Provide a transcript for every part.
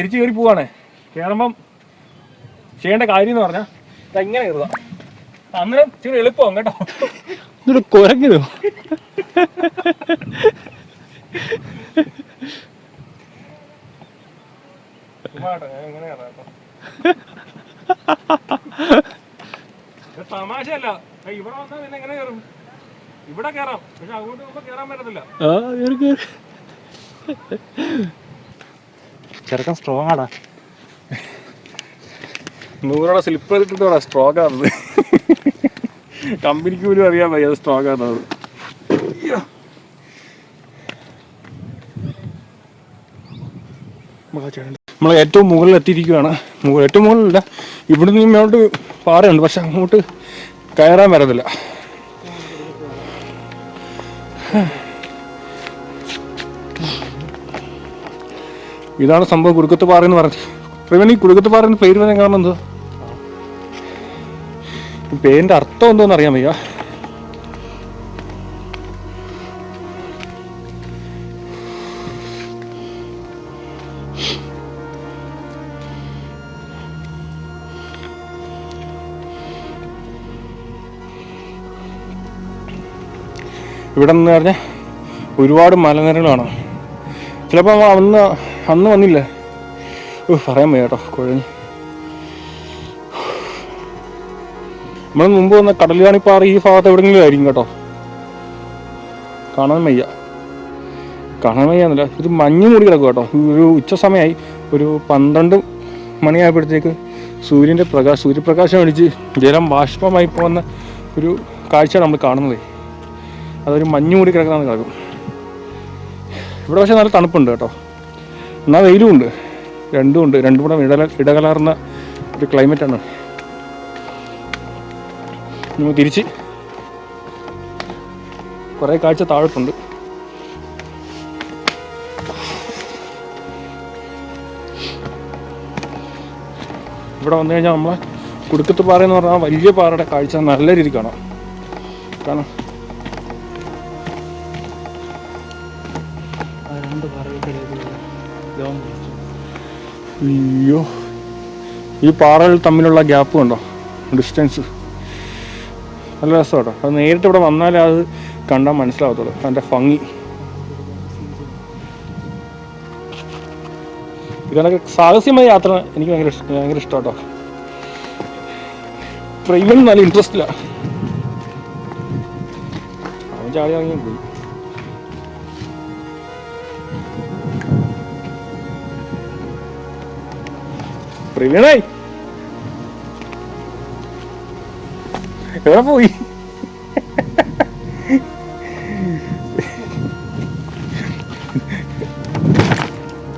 തിരിച്ചു കയറി പോവാണ്. കയറുമ്പം ചെയ്യേണ്ട കാര്യം എന്ന് പറഞ്ഞാൽ ദാ ഇങ്ങനെ കയറുക. അന്നേരം ഇച്ചിരി എളുപ്പമാകും കേട്ടോ. എന്നിട്ട്. ഇത് തമാശയല്ല. ഇവിടെ വന്നാൽ പിന്നെ എങ്ങനെ കയറും? ഇവിടെ കയറാം. പക്ഷെ അങ്ങോട്ട് പോകുമ്പോൾ കയറാൻ പറ്റത്തില്ല. ചെറുക്കൻ സ്ട്രോങ് ആടാ. നൂറോടെ സ്ലിപ്പർ ഇട്ടിട്ടോടാ സ്ട്രോങ് ആണത് കമ്പനിക്ക് പോലും അറിയാൻ വയ്യ അത് സ്ട്രോക്ക് ആണത് നമ്മൾ ഏറ്റവും മുകളിൽ എത്തിയിരിക്കുകയാണ് ഏറ്റവും മുകളിലല്ല. ഇവിടുന്ന് ഇങ്ങോട്ട് പാറയുണ്ട്. പക്ഷെ അങ്ങോട്ട് കയറാൻ വരത്തില്ല. ഇതാണ് സംഭവം കുടുക്കത്ത് പാറ എന്ന് പറഞ്ഞത്. പ്രവീൺ ഈ കുടുക്കത്ത് പാറ പേര് വരാൻ കാരണം എന്തോ? ഈ പേരിന്റെ അർത്ഥം എന്തോന്ന് അറിയാൻ വയ്യ. ഇവിടെ നിന്ന് പറഞ്ഞാൽ ഒരുപാട് മലനിരകളാണ്. ചിലപ്പോൾ അന്ന് അന്ന് വന്നില്ലേ? പറയാൻ വയ്യ കേട്ടോ കുഴഞ്ഞ്. നമ്മൾ മുമ്പ് വന്ന കടലുകാണിപ്പാറ ഈ ഭാഗത്ത് എവിടെയെങ്കിലും ആയിരിക്കും കേട്ടോ. കാണാൻ വയ്യ. കാണാൻ വയ്യാന്നില്ല ഇത് മഞ്ഞ് മൂടി കിടക്കും കേട്ടോ. ഒരു ഉച്ച സമയമായി ഒരു പന്ത്രണ്ട് മണിയായപ്പോഴത്തേക്ക് സൂര്യന്റെ പ്രകാശം സൂര്യപ്രകാശം അടിച്ച് ജലം ബാഷ്പമായി പോകുന്ന ഒരു കാഴ്ചയാണ് നമ്മൾ കാണുന്നത്. അതൊരു മഞ്ഞ് മൂടി കിടക്കുന്നതാണ് കിടക്കും ഇവിടെ പക്ഷേ നല്ല തണുപ്പുണ്ട് കേട്ടോ. എന്നാൽ വെയിലും ഉണ്ട്. രണ്ടും ഉണ്ട്. രണ്ടും കൂടെ ഇടല ഇടകലാർന്ന ഒരു ക്ലൈമറ്റാണ് നമ്മൾ തിരിച്ച് കുറേ കാഴ്ച താഴോട്ടുണ്ട് ഇവിടെ വന്നു കഴിഞ്ഞാൽ നമ്മളെ കുടുക്കത്ത് പാറ എന്ന് പറഞ്ഞാൽ വലിയ പാറയുടെ കാഴ്ച നല്ല രീതിയിൽ കാണാം. കാണാം അയ്യോ. ഈ പാറകൾ തമ്മിലുള്ള ഗ്യാപ്പ് കണ്ടോ? ഡിസ്റ്റൻസ് നല്ല രസം കേട്ടോ അത് നേരിട്ട് ഇവിടെ വന്നാലേ അത് കണ്ടാൽ മനസ്സിലാവത്തുള്ളൂ. അതിന്റെ ഭംഗി. ഇതൊക്കെ സാഹസ്യമായ യാത്ര എനിക്ക് ഭയങ്കര ഭയങ്കര ഇഷ്ടം കേട്ടോ ട്രെയിനും നല്ല ഇൻട്രസ്റ്റിലാണ് അവൻ ചാടി ഇറങ്ങി പോയി പ്രവീണായി എവിടെ പോയി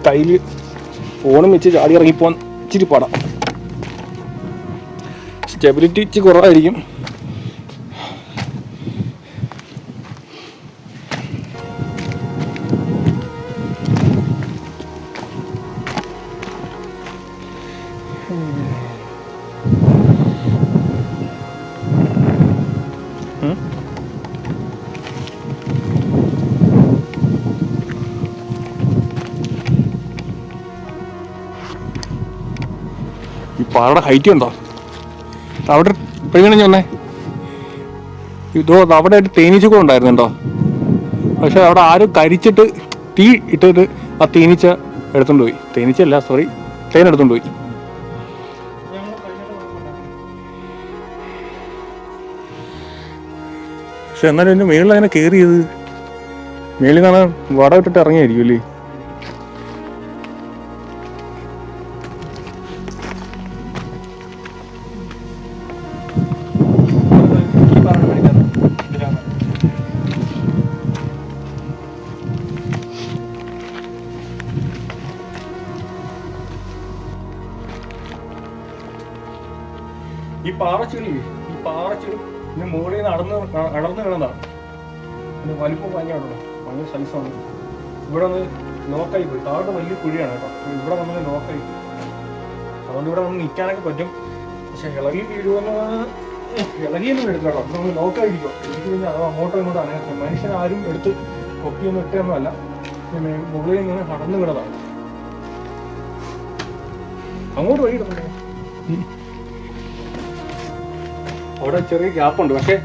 കയ്യിൽ ഫോണും വെച്ച് ചാടി ഇറങ്ങിപ്പോവാൻ ഇച്ചിരി പാടാം. സ്റ്റെബിലിറ്റി ഇച്ചിരി കുറവായിരിക്കും. പാറയുടെ ഹൈറ്റ് ഉണ്ടോ? അവിടെ പ്രവീണ വന്നേ. ഇതോ അവിടെ ഒരു തേനീച്ചക്കൂടെ ഉണ്ടായിരുന്നുണ്ടോ? പക്ഷെ അവിടെ ആരും കരിച്ചിട്ട് തീ ഇട്ടിട്ട് ആ തേനീച്ച എടുത്തോണ്ട് പോയി. തേനീച്ചല്ല സോറി തേൻ എടുത്തോണ്ട് പോയി. പക്ഷെ എന്നാലും എന്റെ മേളിൽ അങ്ങനെ കയറിയത് മേളിൽ കാണാൻ വട ഇട്ടിട്ട് ഇറങ്ങിയായിരിക്കും അല്ലേ? കിടന്നതാണ് ഇതിന് വലിപ്പം ഭയങ്കരമാണല്ലോ ഭയങ്കര സൈസാണ് ഇവിടെ ഒന്ന് ലോക്കായി പോയി. താഴോട്ട് വലിയ കുഴിയാണ് കേട്ടോ. ഇവിടെ വന്നത് ലോക്കായി പോയി അതുകൊണ്ട് ഇവിടെ വന്ന് നിൽക്കാനൊക്കെ പറ്റും. പക്ഷെ ഇളകി വീഴുമെന്ന് ഇളകിയൊന്നും എടുക്കാം കേട്ടോ. നമ്മൾ ലോക്കായിരിക്കും എനിക്ക് കഴിഞ്ഞാൽ അത് അങ്ങോട്ടോ ഇങ്ങോട്ടോ അങ്ങനെ മനുഷ്യൻ ആരും എടുത്ത് കൊക്കിയൊന്നും ഇട്ടൊന്നുമല്ല മുകളിൽ ഇങ്ങനെ കടന്നു കിടതാണ് അങ്ങോട്ട് വഴി കിടപ്പുണ്ടേ അവിടെ ചെറിയ ഗ്യാപ്പുണ്ട് പക്ഷേ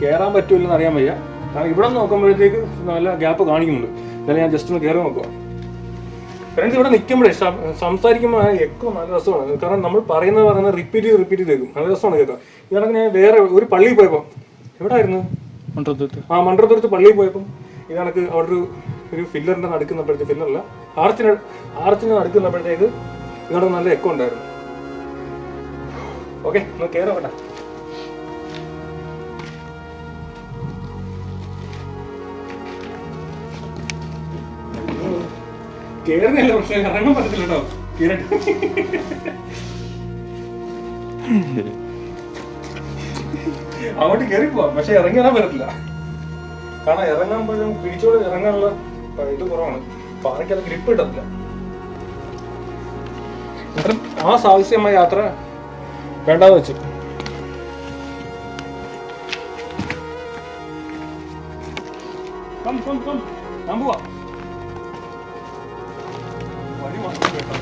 കയറാൻ പറ്റൂലെന്ന് അറിയാൻ വയ്യ. കാരണം ഇവിടെ നോക്കുമ്പോഴത്തേക്ക് നല്ല ഗ്യാപ്പ് കാണിക്കുന്നുണ്ട്. എന്നാലും ഞാൻ ജസ്റ്റ് ഒന്ന് കയറി നോക്കുക ഫ്രണ്ട്സ് ഇവിടെ നിൽക്കുമ്പോഴേ സംസാരിക്കുമ്പോൾ എക്കോ നല്ല രസമാണ്. കാരണം നമ്മൾ പറയുന്നത് പറയുന്നത് റിപ്പീറ്റ് ചെയ്ത് റിപ്പീറ്റ് ചെയ്തേക്കും നല്ല രസമാണ് കേൾക്കാം ഇതാണ് ഞാൻ വേറെ ഒരു പള്ളിയിൽ പോയപ്പോൾ എവിടെയായിരുന്നു മണ്ടത്തുരുത്ത് ആ മണ്ഡലത്തുരത്ത് പള്ളിയിൽ പോയപ്പം ഇതണക്ക് അവിടെ ഒരു ഒരു ഫില്ലറിന്റെ നടുക്കുന്നപ്പോഴത്തേക്ക് ഫില്ലറല്ല ആർച്ചിന് ആർച്ചിന് നടുക്കുന്നപ്പോഴത്തേക്ക് ഇതോടെ നല്ല എക്കോ ഉണ്ടായിരുന്നു. ഓക്കെ ഒന്ന് കയറാം കേറുന്നില്ല പക്ഷെ ഇറങ്ങാൻ പറ്റത്തില്ല കേട്ടോ അങ്ങോട്ട് കയറി പോവാം. പക്ഷെ ഇറങ്ങി വരാൻ പറ്റത്തില്ല. കാരണം ഇറങ്ങാൻ പറ്റും പിടിച്ചോട് ഇറങ്ങാനുള്ള ഇത് കുറവാണ്. പാറയ്ക്ക് അത് ഗ്രിപ്പ് കിട്ടത്തില്ല. ആ സാഹസ്യമായ യാത്ര വേണ്ടാന്ന് വെച്ചു. ഞാൻ പോവാ. വഴി മാത്രം കേട്ടോ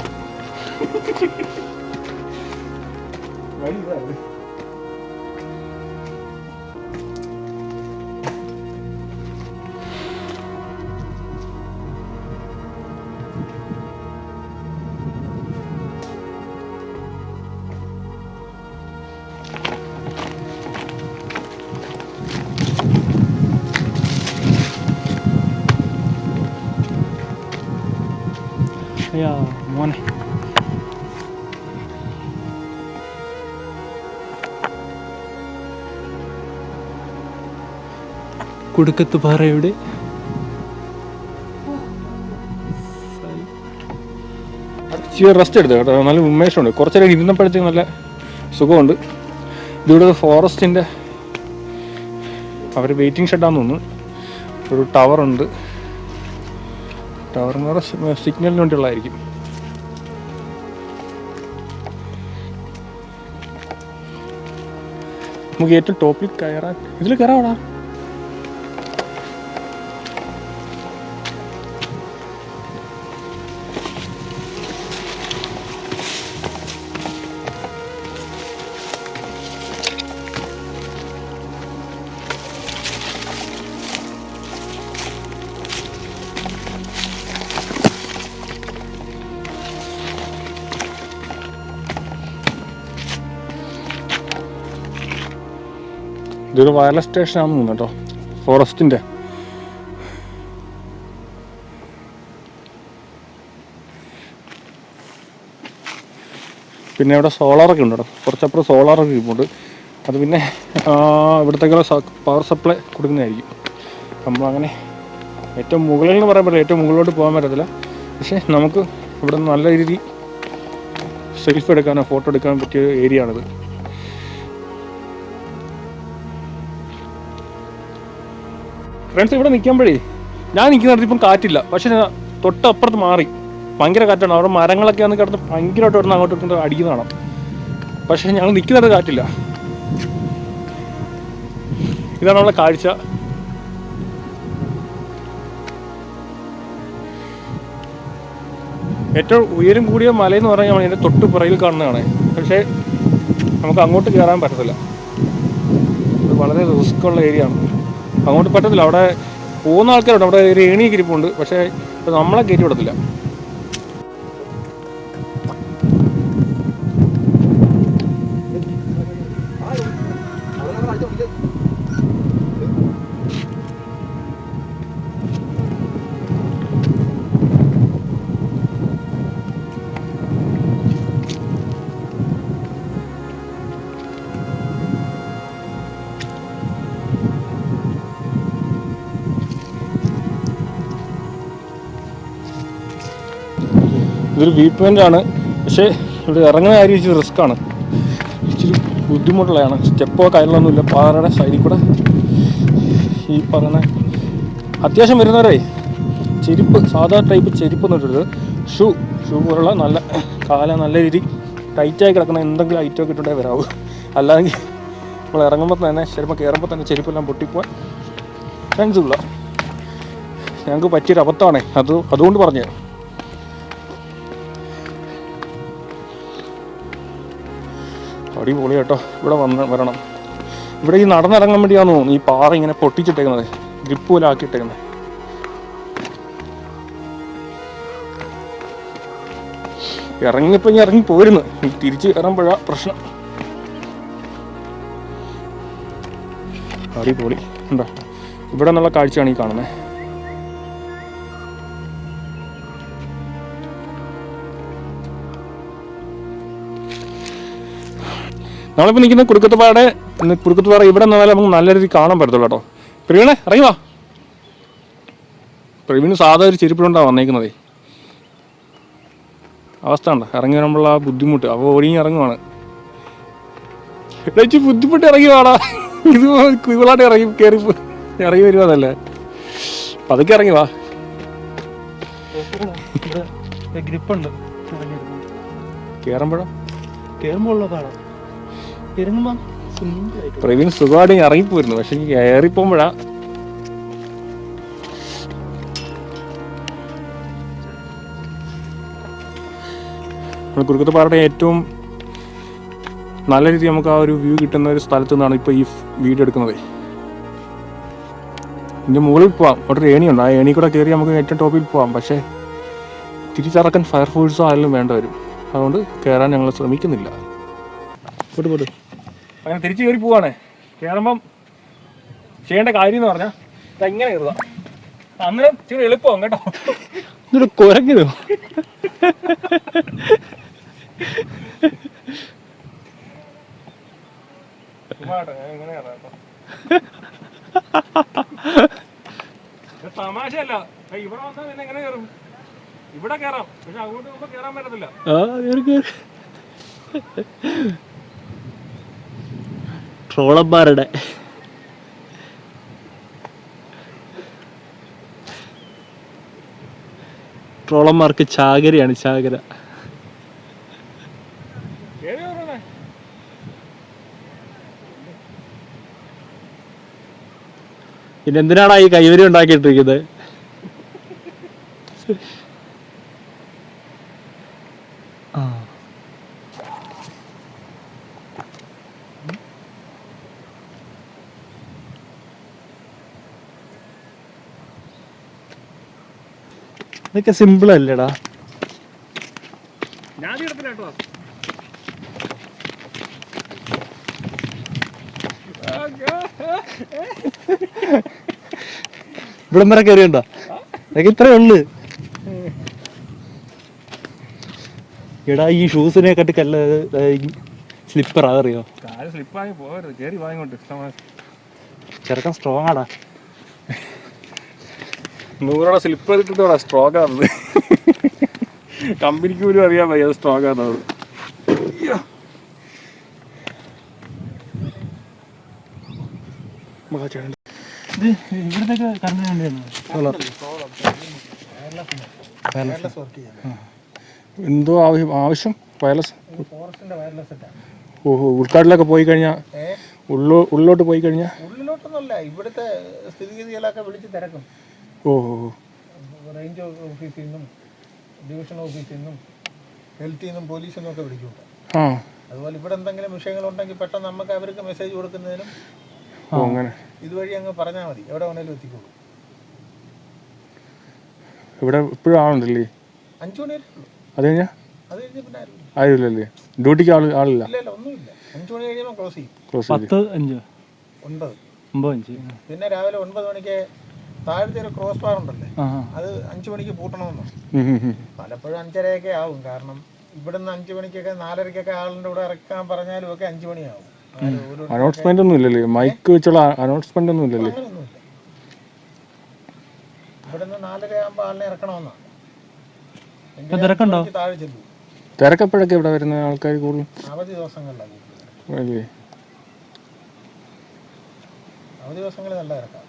വഴി കുടുക്കത്ത് പാറയുടെ റെസ്റ്റ് എടുത്തു കേട്ടോ. നല്ല ഉന്മേഷമുണ്ട്. കുറച്ചു നേരം ഇരുന്നപ്പോഴത്തേക്ക് നല്ല സുഖമുണ്ട്. ഇതിവിടെ ഫോറസ്റ്റിന്റെ അവർ വെയിറ്റിംഗ് ഷെഡാന്ന് തോന്നുന്നു. ഒരു ടവറുണ്ട് ടവർ എന്ന് പറഞ്ഞാൽ സിഗ്നലിന് വേണ്ടിയുള്ളതായിരിക്കും. നമുക്ക് ഏറ്റവും ടോപ്പിൽ കയറാൻ ഇതിൽ കയറാവടാ ഇതൊരു വയർലെസ് സ്റ്റേഷൻ ആണെന്ന് തോന്നുന്നു കേട്ടോ. ഫോറസ്റ്റിന്റെ പിന്നെ ഇവിടെ സോളാറൊക്കെ ഉണ്ട് കേട്ടോ. കുറച്ചപ്പുറം സോളാറൊക്കെ ഇരിപ്പുണ്ട് അത് പിന്നെ ഇവിടത്തേക്കുള്ള പവർ സപ്ലൈ കൊടുക്കുന്നതായിരിക്കും. നമ്മൾ അങ്ങനെ ഏറ്റവും മുകളിൽ എന്ന് പറയാൻ പറ്റില്ല. ഏറ്റവും മുകളിലോട്ട് പോകാൻ പറ്റത്തില്ല. പക്ഷേ നമുക്ക് ഇവിടെ നല്ല രീതി സെൽഫി എടുക്കാനോ ഫോട്ടോ എടുക്കാനോ പറ്റിയ ഏരിയ ആണിത്. ഫ്രണ്ട്സ് ഇവിടെ നിൽക്കുമ്പോഴേ ഞാൻ നിൽക്കുന്നിടത്ത് ഇപ്പം കാറ്റില്ല. പക്ഷെ തൊട്ടപ്പുറത്ത് മാറി. ഭയങ്കര കാറ്റാണ്. അവിടെ മരങ്ങളൊക്കെ വന്ന് കിടന്ന് ഭയങ്കരമായിട്ട് വരുന്ന അങ്ങോട്ട് ഇങ്ങോട്ട് അടിക്കുന്നതാണ് പക്ഷേ ഞങ്ങൾ നിൽക്കുന്നിടത്ത് കാറ്റില്ല. ഇതാണ് നമ്മളെ കാഴ്ച. ഏറ്റവും ഉയരം കൂടിയ മലയെന്ന് പറഞ്ഞാൽ എന്റെ തൊട്ട് പുറകിൽ കാണുന്നതാണ്. പക്ഷേ നമുക്ക് അങ്ങോട്ട് കയറാൻ പറ്റത്തില്ല. ഇത് വളരെ റിസ്ക് ഉള്ള ഏരിയ ആണ്. അങ്ങോട്ട് പറ്റത്തില്ല. അവിടെ പോകുന്ന ആൾക്കാരുണ്ട്. അവിടെ ഒരു ഏണിയൊക്കെ ഇരിപ്പുണ്ട്. പക്ഷേ നമ്മളെ കയറ്റി വിടത്തില്ല. ഇതൊരു വ്യൂ ആണ്. പക്ഷേ ഇവിടെ ഇറങ്ങുന്ന കാര്യം ഇച്ചിരി ആണ്. ഇച്ചിരി ബുദ്ധിമുട്ടുള്ളതാണ്. സ്റ്റെപ്പോ കാര്യങ്ങളൊന്നുമില്ല. പാറയുടെ സൈഡിൽ കൂടെ ഈ പറയുന്ന അത്യാവശ്യം വരുന്നവരേ ചെരുപ്പ് സാധാ ടൈപ്പ് ചെരുപ്പ് എന്ന് ഇട്ടരുത് ഷൂ ഷൂ പോലുള്ള നല്ല കാല നല്ല രീതി ടൈറ്റായി കിടക്കുന്ന എന്തെങ്കിലും ഐറ്റമൊക്കെ ഇട്ടുണ്ടേ വരാവൂ. അല്ലാതെങ്കിൽ നമ്മൾ ഇറങ്ങുമ്പോൾ തന്നെ ചിലപ്പോൾ കയറുമ്പോൾ തന്നെ ചെരുപ്പെല്ലാം പൊട്ടിപ്പോവാൻ ചാൻസ് ഇല്ല ഞങ്ങൾക്ക് പറ്റിയൊരു അബദ്ധമാണേ. അത് അതുകൊണ്ട് പറഞ്ഞു അടിപൊളി കേട്ടോ. ഇവിടെ വന്ന് വരണം. ഇവിടെ ഈ നടന്നിറങ്ങാൻ വേണ്ടിയാന്ന് തോന്നുന്നു ഈ പാറ ഇങ്ങനെ പൊട്ടിച്ചിട്ടേക്കുന്നത്? ഗ്രിപ്പ് പോലെ ആക്കിയിട്ടേക്കുന്നത്. ഇറങ്ങിപ്പോ ഇനി ഇറങ്ങി പോരുന്നു. തിരിച്ചു കയറുമ്പോഴാ പ്രശ്നം. അടിപൊളി. ഉണ്ടോ ഇവിടെ നിന്നുള്ള കാഴ്ചയാണ് ഈ കാണുന്നത്. നമ്മളിപ്പോൾ നിൽക്കുന്ന കുറുക്കത്തുപാടെ കുറുക്കത്തുപാറ ഇവിടെ നിന്നാലേ നമുക്ക് നല്ല രീതിയിൽ കാണാൻ പറ്റത്തുള്ളൂ കേട്ടോ. പ്രവീണേ ഇറങ്ങി വാ. പ്രവീണ് സാധാ ഒരു ചെരുപ്പിലുണ്ടാണ് വന്നേക്കുന്നതേ. അവസ്ഥ ഉണ്ടോ ഇറങ്ങി വരുമ്പോൾ ആ ബുദ്ധിമുട്ട്. അപ്പോൾ ഓടിങ്ങി ഇറങ്ങുവാണ്. ഇടച്ച് ബുദ്ധിമുട്ട് ഇറങ്ങി വാടാ. ഇത് കുകളായിട്ട് ഇറങ്ങി കയറി ഇറങ്ങി വരുവാന്നല്ലേ പതുക്കെ ഇറങ്ങി വാ. ഗ്രിപ്പുണ്ട്. കയറുമ്പോഴോ കയറുമ്പോൾ പ്രവീൺ സുഖമായിട്ട് ഇറങ്ങിപ്പോയിരുന്നു പക്ഷെ കയറിപ്പോകുമ്പോഴാ കുറുക്കത്തുപാറയുടെ ഏറ്റവും നല്ല രീതിയിൽ നമുക്ക് ആ ഒരു വ്യൂ കിട്ടുന്ന ഒരു സ്ഥലത്ത് നിന്നാണ് ഇപ്പോൾ ഈ വീഡിയോ എടുക്കുന്നത്. ഇതിന്റെ മുകളിൽ പോവാം. അവിടെ ഒരു ഏണിയുണ്ട്. ആ ഏണി കൂടെ കയറി നമുക്ക് ഏറ്റവും ടോപ്പിൽ പോവാം. പക്ഷേ തിരിച്ചിറക്കാൻ ഫയർഫോഴ്സോ ആയാലും വേണ്ട വരും. അതുകൊണ്ട് കയറാൻ ഞങ്ങൾ ശ്രമിക്കുന്നില്ല. പോട്ട് പോട്ട്. അങ്ങനെ തിരിച്ചു കയറി പോവാണ്. കയറുമ്പം ചെയ്യേണ്ട കാര്യം എന്ന് പറഞ്ഞാൽ ഇങ്ങനെ കയറുക. അന്നേരം ഇച്ചിരി എളുപ്പമാകും കേട്ടോ. കേട്ടോ. ഇത് തമാശയല്ല. ഇവിടെ വന്നാൽ പിന്നെ എങ്ങനെ കയറും? ഇവിടെ കയറാം. പക്ഷെ അങ്ങോട്ട് പോകുമ്പോൾ കയറാൻ പറ്റത്തില്ല. ട്രോളന്മാരുടെ. ട്രോളന്മാർക്ക് ചാകരയാണ് ചാകര. പിന്നെന്തിനാണ് ഈ കൈവരി ഉണ്ടാക്കിയിട്ടിരിക്കുന്നത്? ഇതൊക്കെ സിമ്പിൾ അല്ലേടാ. ഇവിടെ വരെ കയറിയുണ്ടോ ഇതൊക്കെ ഇത്രേ ഉള്ളു. എടാ ഈ ഷൂസിനെ കട്ടി കല്ല സ്ലിപ്പർ അതറിയോ? ചെറുക്കൻ സ്ട്രോങ് ആടാ. നൂറോടെ സ്ലിപ്പ് ഇട്ടിട്ടോടാ സ്ട്രോങ് ആണത് കമ്പനിക്ക് പോലും അറിയാൻ വയ്യ അത് സ്ട്രോങ് ഇത് ഇവിടത്തേക്ക് കറണ്ട് വേണ്ടിയാണ് എന്തോ ആവശ്യം? ആവശ്യം വയർലെസ് ഫോറസ്റ്റിന്റെ വയർലെസ് ഓഹോ ഉൾക്കാട്ടിലൊക്കെ പോയി കഴിഞ്ഞാൽ ഉള്ളോ ഉള്ളോട്ട് പോയി കഴിഞ്ഞാൽ ഉള്ളിലോട്ടൊന്നുമല്ല ഇവിടുത്തെ സ്ഥിതിഗതികളൊക്കെ വിളിച്ച് തിരക്കും. റേഞ്ച് ഓഫീസിൽ നിന്നും ഡിവിഷൻ ഓഫീസിൽ നിന്നും ഹെൽത്തിൽ നിന്നും പോലീസിൽ നിന്നും ഒക്കെ വിളിക്കും ആ. അതുപോലെ ഇവിടെ എന്തെങ്കിലും വിഷയങ്ങൾ ഉണ്ടെങ്കിൽ പെട്ടെന്ന് നമുക്ക് അവർക്ക് മെസ്സേജ് കൊടുക്കുന്നതിനും ഓ അങ്ങനെ. ഇതുവഴി അങ്ങ് പറഞ്ഞാൽ മതി. എവിടെ വേണേലും എത്തിക്കോളൂ. ഇവിടെ ഇപ്പോഴും ആളുണ്ടല്ലേ? അഞ്ചു മണി അത് കഴിഞ്ഞാൽ അത് കഴിഞ്ഞ്. ആരുമില്ലല്ലേ? ഡ്യൂട്ടിക്ക് ആൾ ആളില്ല? ഇല്ല ഇല്ല ഒന്നുമില്ല. അഞ്ചു മണി കഴിയുമ്പോൾ ക്ലോസ് ചെയ്യും. ക്ലോസ് പത്ത് അഞ്ച്? ഒൻപത്. ഒമ്പത് അഞ്ച്. പിന്നെ രാവിലെ ഒൻപത് മണിക്ക് താഴത്തെ ഒരു ക്രോസ് ബാർ ഉണ്ടല്ലേ? അത് അഞ്ചു മണിക്ക് പൂട്ടണമെന്നോ. പലപ്പോഴും അഞ്ചരയൊക്കെ ആവും. കാരണം ഇവിടുന്ന് അഞ്ചു മണിക്കൊക്കെ നാലരക്കൊക്കെ ആളിന്റെ കൂടെ ഇറക്കാൻ പറഞ്ഞാലും ഒക്കെ അഞ്ചു മണിയാവും. അനൗൺസ്മെന്റ് ഒന്നും ഇല്ലല്ലേ? മൈക്ക് വെച്ചുള്ള അനൗൺസ്മെന്റ് ഒന്നും ഇല്ലല്ലേ? ഇവിടുന്ന് നാലര ആകുമ്പോൾ ആളിനെ ഇറക്കണമെന്നാണ്. തിരക്കുണ്ടോ? തിരക്കപ്പോഴൊക്കെ ഇവിടെ വരുന്ന ആൾക്കാർ കൂടും അവധി ദിവസങ്ങളിലാണ് അവധി ദിവസങ്ങളിൽ നല്ല ഇറക്കാം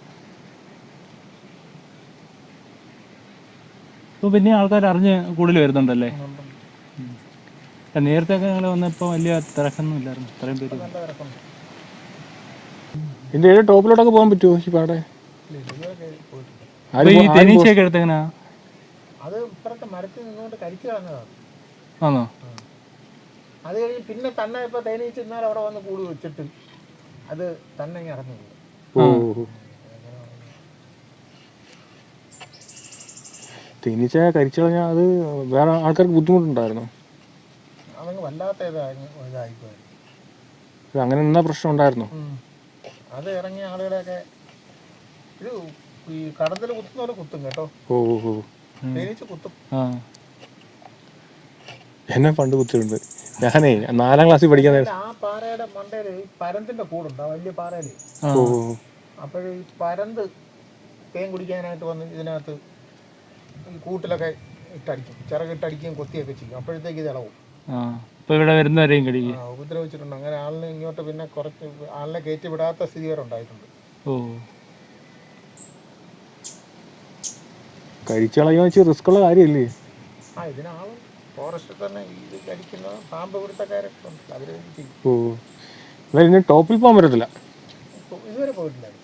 ഇപ്പൊ പിന്നെ ആൾക്കാർ അറിഞ്ഞ് കൂടുതൽ വരുന്നുണ്ടല്ലേ? നേരത്തെ ഒക്കെ ഞങ്ങൾ വന്നപ്പോൾ വലിയ തിരക്കൊന്നും ഇല്ലായിരുന്നു. ഇത്രയും പേര്. ഏഴ് ടോപ്പിലോട്ടൊക്കെ പോകാൻ പറ്റുമോ ഈ പാടെ? ഈ തേനീച്ചയൊക്കെ എടുത്തെങ്ങനാ അത് ഇപ്പുറത്തെ മരത്തിൽ നിന്നുകൊണ്ട് കരിച്ചു കളഞ്ഞതാണ് ആണോ അത് കഴിഞ്ഞ് പിന്നെ തന്നെ ഇപ്പൊ തേനീച്ച ഇന്നാലും അവിടെ വന്ന് കൂട് വെച്ചിട്ട് അത് തന്നെ ഇറങ്ങുന്നു ഇറങ്ങി പോകും ഓ തേനീച്ച കരിച്ചു കളഞ്ഞാൽ അത് വേറെ ആൾക്കാർക്ക് ബുദ്ധിമുട്ടുണ്ടായിരുന്നു? അതങ്ങ് വല്ലാത്ത ഇതായി ഇതായിപ്പോയി. അങ്ങനെ എന്നാ പ്രശ്നം ഉണ്ടായിരുന്നു? അത് ഇറങ്ങിയ ആളുകളെയൊക്കെ ഇത് ഈ കടത്തിൽ കുത്തുന്ന പോലെ കുത്തും കേട്ടോ. ഓ ഓ തേനീച്ച കുത്തും. എന്നെ പണ്ട് കുത്തിട്ടുണ്ട് ഞാനേ നാലാം ക്ലാസ്സിൽ പഠിക്കാൻ നേരം ആ പാറയുടെ മണ്ടയിൽ ഈ പരന്തിന്റെ കൂടുണ്ട് ആ വലിയ പാറയിൽ ഈ പരന്ത് തേൻ കുടിക്കാനായിട്ട് വന്ന് ഇതിനകത്ത് ഈ കൂട്ടിലൊക്കെ ഇട്ടടിക്കും. ചിറകിട്ടടിക്കുകയും കൊത്തിയൊക്കെ ചെയ്യും. അപ്പോഴത്തേക്ക് ഇത് ഇളവും. ആ ഇപ്പൊ ഇവിടെ വരുന്നവരെയും കടിക്കും ഉപദ്രവിച്ചിട്ടുണ്ട്. അങ്ങനെ ആളിനെ ഇങ്ങോട്ട് പിന്നെ കുറച്ച് ആളിനെ കയറ്റി വിടാത്ത സ്ഥിതി വരെ ഉണ്ടായിട്ടുണ്ട്. ഓ. കഴിച്ചു കളയാൻ വെച്ച് റിസ്ക് ഉള്ള കാര്യമല്ലേ? ആ ഇതിനാളും ഫോറസ്റ്റിൽ തന്നെ ഇത് കടിക്കുന്ന പാമ്പ് പിടുത്തക്കാരൊക്കെ ഉണ്ട്. അവർ ചെയ്യും. ഓ. ടോപ്പിൽ പോകാൻ പറ്റത്തില്ല. ഇപ്പൊ ഇതുവരെ പോയിട്ടില്ല.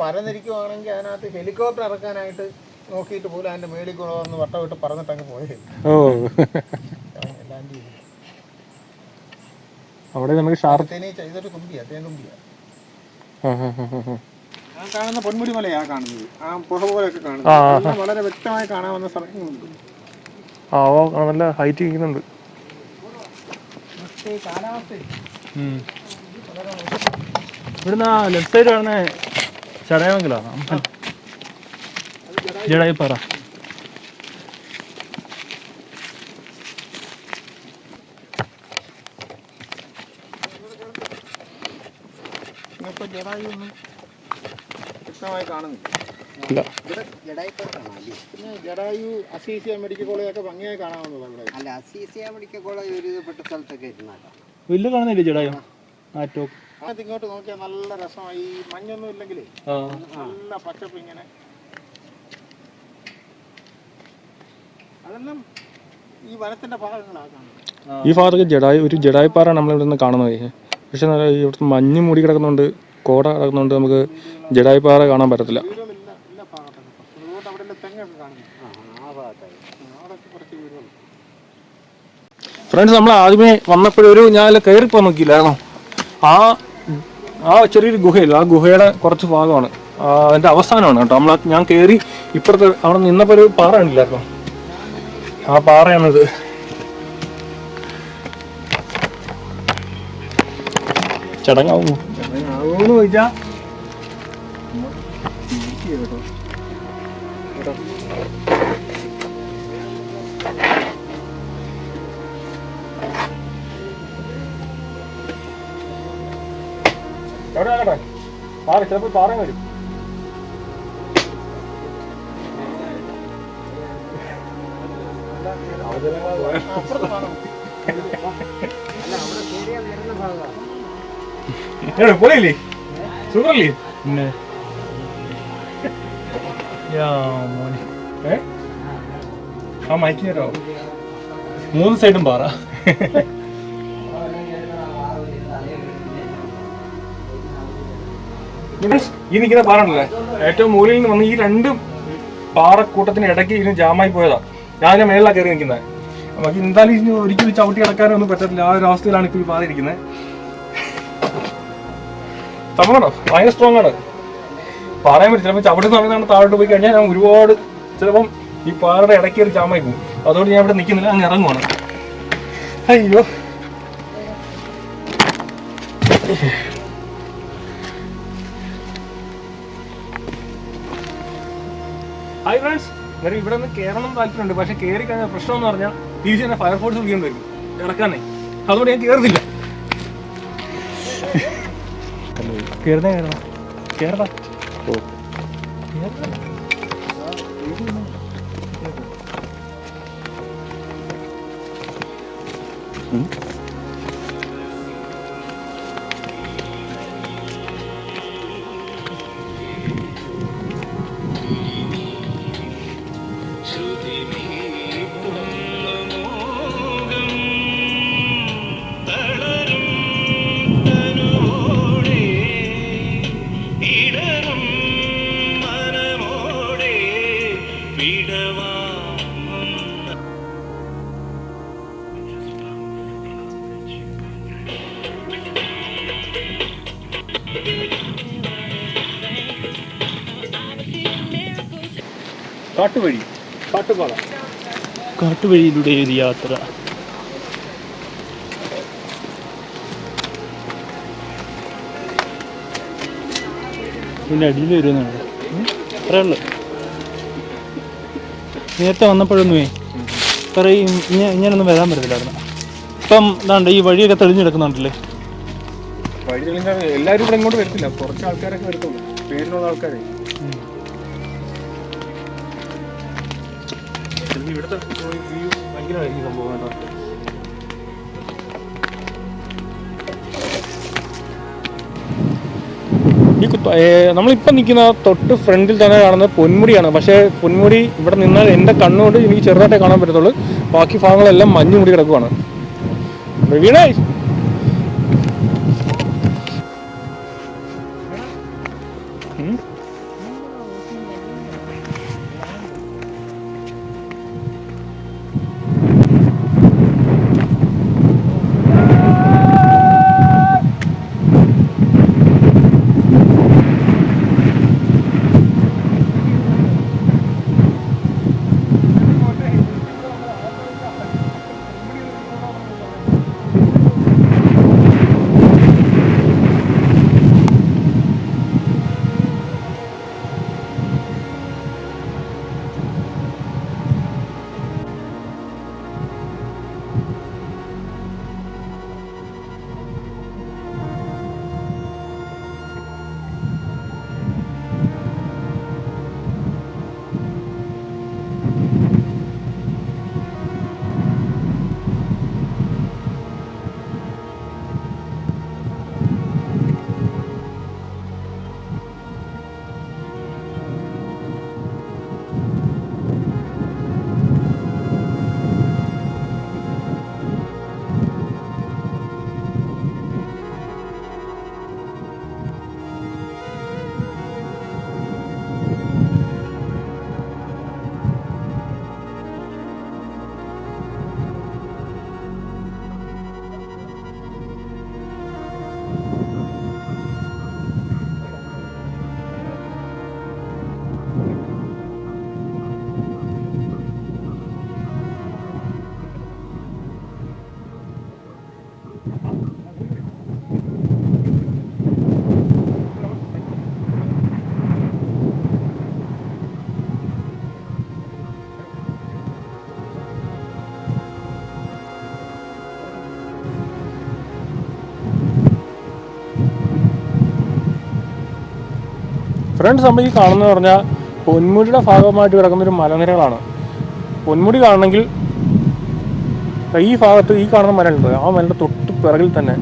പരന്നിരിക്കുവാണെങ്കിൽ അതിനകത്ത് ഹെലികോപ്റ്റർ ഇറക്കാനായിട്ട് നോക്കിയിട്ട് പോലും അതിന്റെ മേളിൽ കൂടെ വന്ന് വട്ടം വിട്ട് പറന്നിട്ട് അങ്ങ് പോയത് ഓ. അവിടെ നമുക്ക് ഷാർപ്പ് ഇതൊരു തേൻ ആ. ആ കാണുന്ന പൊന്മുടി മലയാ കാണുന്നത്. ആ പുഴ പോലെയൊക്കെ കാണുന്നത്. വളരെ വ്യക്തമായി കാണാവുന്ന സ്ഥലങ്ങളുണ്ട്. ആ ഓ ആ, നല്ല ഹൈറ്റ് ഇരിക്കുന്നുണ്ട് കാലാവസ്ഥ. ഇവിടുന്ന് ആ ലെഫ്റ്റ് സൈഡ് കാണുന്ന ചടയമംഗലോ ജഡായി പറ. ഇല്ല. അസീസിയ മെഡിക്കൽ കോളേജൊക്കെ ഭംഗിയായി കാണാവുന്നതാണ് അല്ല അസീസിയ മെഡിക്കൽ കോളേജ് ഒരുവിധപ്പെട്ട സ്ഥലത്തൊക്കെ ഇരുന്നാട്ടോ. വലിയ കാണുന്നില്ലേ ജഡായോ. ആ ടോപ്പ്. അത് ഇങ്ങോട്ട് നോക്കിയാൽ നല്ല രസമായി ഈ മഞ്ഞൊന്നും ഇല്ലെങ്കിലേ ആ. നല്ല പച്ചപ്പ് ഇങ്ങനെ. അതെല്ലാം ഈ വനത്തിന്റെ ഭാഗങ്ങളാണ് ഈ ഭാഗത്ത് ജഡായി ഒരു ജഡായി പാറ നമ്മൾ ഇവിടെ നിന്ന് കാണുന്നത് പക്ഷെ നല്ല ഇവിടുത്തെ മഞ്ഞ് മൂടി കിടക്കുന്നുണ്ട് കോട കിടക്കുന്നുണ്ട് നമുക്ക് ജഡായി പാറ കാണാൻ പറ്റത്തില്ല. ഫ്രണ്ട്സ് നമ്മൾ ആദ്യമേ വന്നപ്പോഴൊരു ഞാൻ കയറിപ്പോ നോക്കിയില്ലായിരുന്നോ? ആ ആ ചെറിയൊരു ഗുഹയില്ല. ആ ഗുഹയുടെ കുറച്ച് ഭാഗമാണ്. അതിന്റെ അവസാനമാണ് കേട്ടോ. നമ്മൾ ഞാൻ കയറി ഇപ്പുറത്ത് അവിടെ നിന്നപ്പോൾ ഒരു പാറ ഉണ്ടില്ലായിരുന്നോ ആ പാറയാണിത്. ചടങ്ങാവുമോ ആവുമെന്ന് ചോദിച്ചാ എവിടെ ആകട്ടെ പാറ. ചിലപ്പോൾ പാറ വരും. സുഖല്ലേ പിന്നെ. ആ മൂന്ന് സൈഡും പാറ. ഈ നിൽക്കുന്ന പാറ ഉണ്ടല്ലേ ഏറ്റവും മുകളിൽ നിന്ന് വന്ന് ഈ രണ്ട് പാറക്കൂട്ടത്തിന് ഇടയ്ക്ക് ഇതിന് ജാമായി പോയതാ. ഞാൻ അതിന്റെ മേളിലാണ് കയറി നിൽക്കുന്നത്. നമുക്ക് എന്തായാലും ഇനി ഒരിക്കലും ചവിട്ടി കിടക്കാനൊന്നും പറ്റത്തില്ല. ആ ഒരു അവസ്ഥയിലാണ് ഇപ്പോൾ ഈ പാറ ഇരിക്കുന്നത്. സംഭവമാണോ ഭയങ്കര സ്ട്രോങ് ആണ്. പറയാൻ പറ്റും ചിലപ്പോൾ ചവിട്ടി സമയത്താണ് താഴോട്ട് പോയി കഴിഞ്ഞാൽ ഞാൻ ഒരുപാട് ചിലപ്പം ഈ പാറയുടെ ഇടയ്ക്ക് ഒരു ജാമായി പോകും. അതുകൊണ്ട് ഞാൻ ഇവിടെ നിൽക്കുന്നില്ല അങ്ങ് ഇറങ്ങുവാണ്. അയ്യോ. ഹായ് ഫ്രണ്ട്സ് അന്നേരം ഇവിടെ നിന്ന് കയറണം താല്പര്യമുണ്ട് പക്ഷെ കയറി കഴിഞ്ഞാൽ പ്രശ്നം എന്ന് പറഞ്ഞാൽ തിരിച്ച് തന്നെ ഫയർഫോഴ്സ് വിളിക്കേണ്ടി വരും. ഇറക്കാനേ. അതുകൊണ്ട് ഞാൻ കയറുന്നില്ല കയറുന്നേ കയറണം കയറടാ ഓ. കാട്ടുവഴി കാട്ടുപാത കാട്ടുവഴിയിലൂടെ ഒരു യാത്ര. പിന്നെ അടിയിൽ വരുന്നുണ്ട് പറയുള്ളു നേരത്തെ വന്നപ്പോഴൊന്നുമേ ഇത്രയും ഇങ്ങനെ ഇങ്ങനെയൊന്നും വരാൻ പറ്റത്തില്ലായിരുന്നു. ഇപ്പം ഇതാണ്ട് ഈ വഴിയൊക്കെ തെളിഞ്ഞെടുക്കുന്നുണ്ടല്ലേ വഴി തെളിഞ്ഞാൽ എല്ലാവരും ഇവിടെ ഇങ്ങോട്ട് വരത്തില്ല. കുറച്ച് ആൾക്കാരൊക്കെ വരത്തുള്ളൂ. പേരിലുള്ള ആൾക്കാരെ. ഇവിടുത്തെ വ്യൂ ഭയങ്കരമായിരിക്കും സംഭവം കേട്ടോ. ഈ കുത്ത- ഏ, നമ്മളിപ്പം നിൽക്കുന്ന തൊട്ട് ഫ്രണ്ടിൽ തന്നെ കാണുന്നത് പൊന്മുടിയാണ്. പക്ഷേ പൊന്മുടി ഇവിടെ നിന്നാൽ എന്റെ കണ്ണുകൊണ്ട് എനിക്ക് ചെറുതായിട്ടേ കാണാൻ പറ്റത്തുള്ളൂ. ബാക്കി ഭാഗങ്ങളെല്ലാം മഞ്ഞ് മൂടി കിടക്കുവാണ്. വീണേ. ഫ്രണ്ട്സ് നമ്മൾ ഈ കാണുന്നത് പറഞ്ഞാൽ പൊന്മുടിയുടെ ഭാഗമായിട്ട് കിടക്കുന്ന ഒരു മലനിരകളാണ്. പൊന്മുടി കാണണമെങ്കിൽ ഈ ഭാഗത്ത് ഈ കാണുന്ന മലയുണ്ട്. ആ മലയുടെ തൊട്ട് പിറകിൽ തന്നെ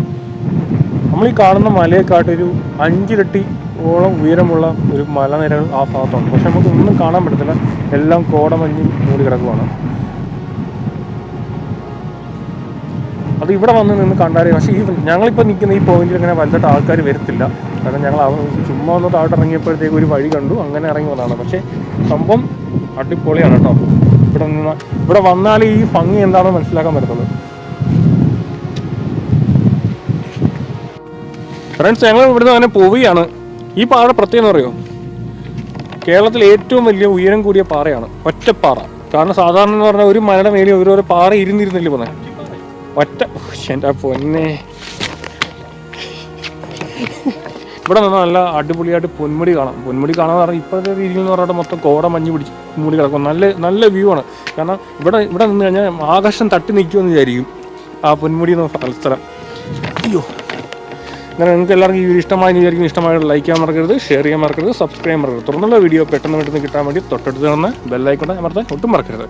നമ്മൾ ഈ കാണുന്ന മലയെക്കാട്ടൊരു അഞ്ചിരട്ടി ഓളം ഉയരമുള്ള ഒരു മലനിരകൾ ആ ഭാഗത്തുണ്ട്. പക്ഷെ നമുക്ക് ഒന്നും കാണാൻ പറ്റത്തില്ല. എല്ലാം കോടമഞ്ഞ് മൂടി കിടക്കുവാണ്. അത് ഇവിടെ വന്ന് നിന്ന് കണ്ടാലേ പക്ഷേ ഈ ഞങ്ങളിപ്പോൾ നിൽക്കുന്ന ഈ പോയിന്റിൽ ഇങ്ങനെ വലുതായിട്ട് ആൾക്കാർ വരത്തില്ല. കാരണം ഞങ്ങൾ ചുമ്മാ ഒന്ന് താഴോട്ട് ഇറങ്ങിയപ്പോഴത്തേക്ക് ഒരു വഴി കണ്ടു. അങ്ങനെ ഇറങ്ങി വന്നതാണ്. പക്ഷേ സംഭവം അടിപൊളിയാണ് കേട്ടോ. ഇവിടെ നിന്ന് ഇവിടെ വന്നാൽ ഈ ഭംഗി എന്താണെന്ന് മനസ്സിലാക്കാൻ പറ്റുന്നത് ഫ്രണ്ട്സ് ഞങ്ങൾ ഇവിടുന്ന് അങ്ങനെ പോവുകയാണ്. ഈ പാറ പ്രത്യേകം അറിയോ കേരളത്തിൽ ഏറ്റവും വലിയ ഉയരം കൂടിയ പാറയാണ് ഒറ്റപ്പാറ. കാരണം സാധാരണ എന്ന് പറഞ്ഞാൽ ഒരു മലയുടെ മേലെ ഓരോരോ പാറ ഇരുന്നിരുന്നില്ല പോന്നെ? ഒറ്റ എന്റെ പൊന്നെ. ഇവിടെ നിന്ന് നല്ല അടിപൊളിയായിട്ട് പൊന്മുടി കാണാം. പൊന്മുടി കാണാൻ പറഞ്ഞാൽ ഇപ്പോഴത്തെ രീതിയിൽ എന്ന് പറഞ്ഞാൽ മൊത്തം കോട മഞ്ഞ് പിടിച്ച് മൂടി കിടക്കും. നല്ല നല്ല വ്യൂ ആണ്. കാരണം ഇവിടെ ഇവിടെ നിന്ന് കഴിഞ്ഞാൽ ആകാശം തട്ടി നിൽക്കുമെന്ന് വിചാരിക്കും ആ പൊന്മുടി എന്ന സ്ഥലം. അയ്യോ. അങ്ങനെ നിങ്ങൾക്ക് എല്ലാവർക്കും ഈ വീഡിയോ ഇഷ്ടമായി വിചാരിക്കും ഇഷ്ടമായിട്ട് ലൈക്ക് ചെയ്യാൻ മറക്കരുത് ഷെയർ ചെയ്യാൻ മറക്കരുത് സബ്സ്ക്രൈബ് മറക്കരുത്. തുടർന്നുള്ള വീഡിയോ പെട്ടെന്ന് പെട്ടെന്ന് കിട്ടാൻ വേണ്ടി തൊട്ടടുത്ത് തന്നെ ബെല്ലൈക്കോട്ടെ അമർത്താൻ ഒട്ടും മറക്കരുത്.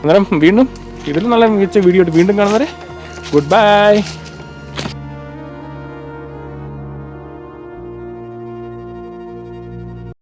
അന്നേരം വീണ്ടും ഇതിൽ നല്ല മികച്ച വീഡിയോ ആയിട്ട് വീണ്ടും കാണുന്നവരെ ഗുഡ് ബൈ